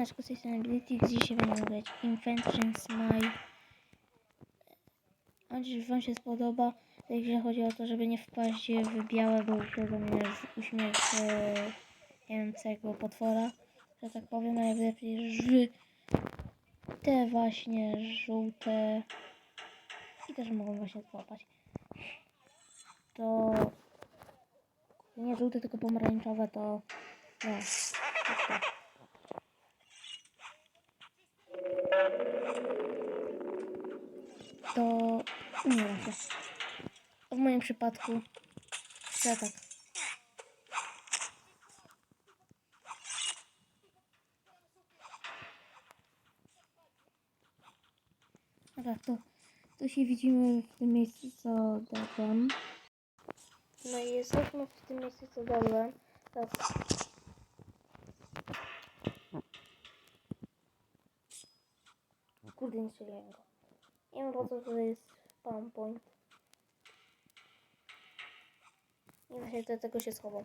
Siemaneczko, z tej strony Blitix. Dzisiaj będziemy grać Infantry Smile. Mam Wam się spodoba. Grze chodzi o to, żeby nie wpaść w białego uśmiech- uśmiechającego potwora, że tak powiem, a ży te właśnie żółte i też mogą właśnie złapać. To nie żółte, tylko pomarańczowe to no, tak, to umiera się. W moim przypadku ja tak. A tak, to, to się widzimy w tym miejscu, co dałem. No i jesteśmy w tym miejscu, co dałem. Tak. Kurde, nie strzeliłem go. Nie wiem po co to jest spawn point. Nie wiem, do tego się schował.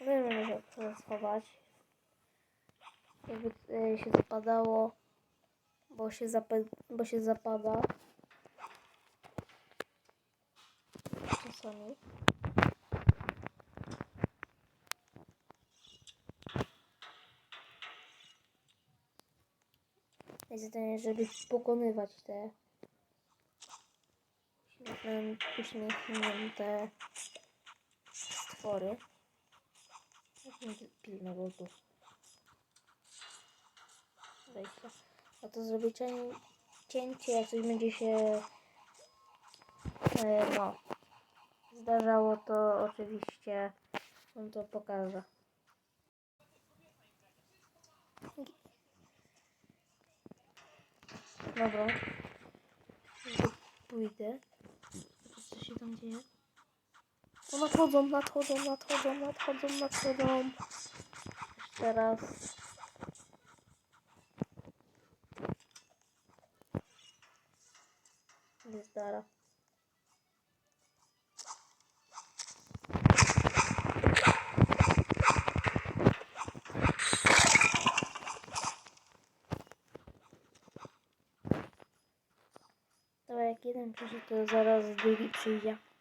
Wiem, że chcę schować. Jakby e, się zapadało, bo się, zapa- bo się zapada. Czasami. Zadanie, żeby pokonywać te uśmiechnię- uśmiechnięte stwory. Tu. Wejścia. A to zrobię cię, cięcie, jak coś będzie się e, no zdarzało, to oczywiście on to pokaże. Dobra. Pójdę. Co się tam dzieje. O, nadchodzą, nadchodzą, nadchodzą, nadchodzą, nadchodzą. Jeszcze raz. Nie zdara. Dobra, jak jeden przyszedł, to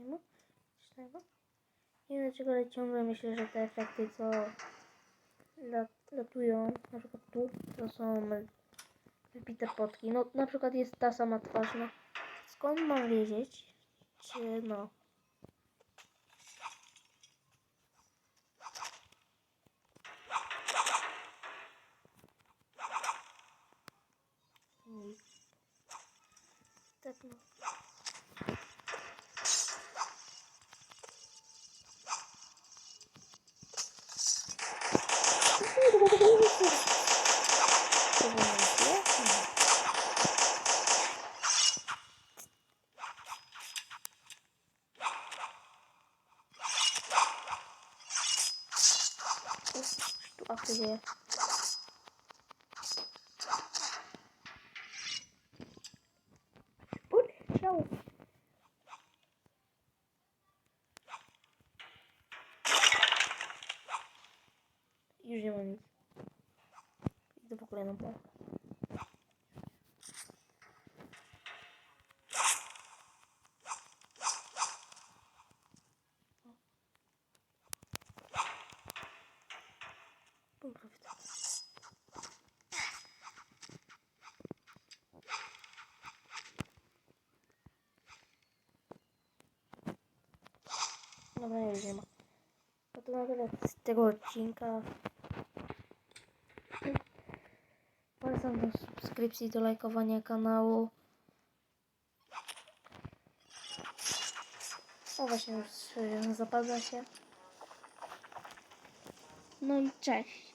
nie ma. Śniego. Nie wiem dlaczego, ale ciągle myślę, że te efekty, co lat, latują, na przykład tu, to są wypite potki. No, na przykład jest ta sama twarz, no. Skąd mam wiedzieć, czy no... Nic. Tak no. курс довольно интересный. Где? Ой, чау. Южный. Już nie ma nic. Idę po kolejną pałkę. Dobra, widzę. Dobra, już nie ma. No to na tyle z tego odcinka. Zachęcam do subskrypcji, do lajkowania kanału. O właśnie, już y, zapada się. No i cześć.